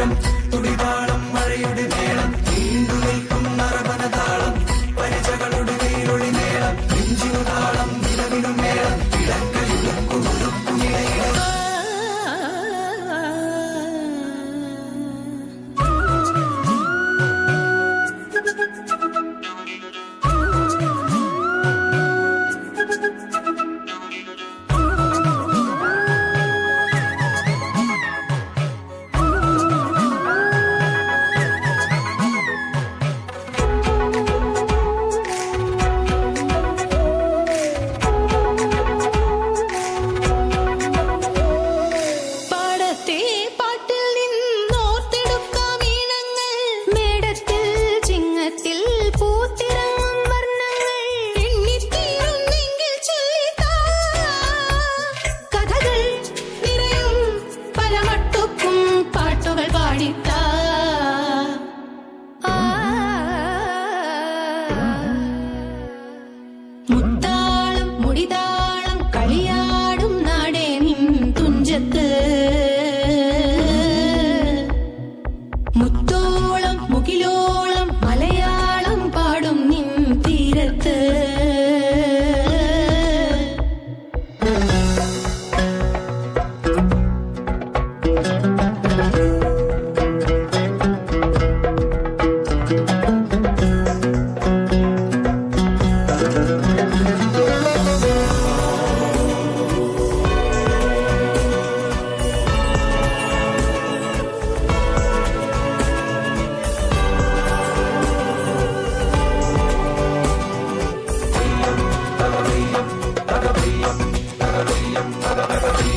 I'm.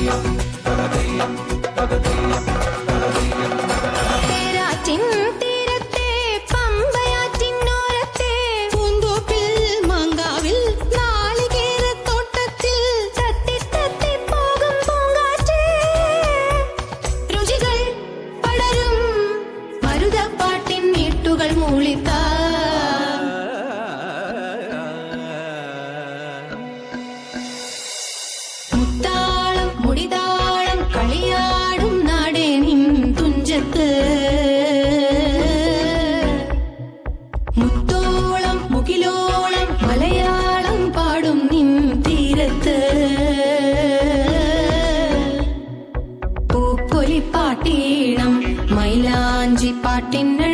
பகதையம் பகதையம் பகதையம். മയിലാഞ്ചി പാട്ടിന്നഴ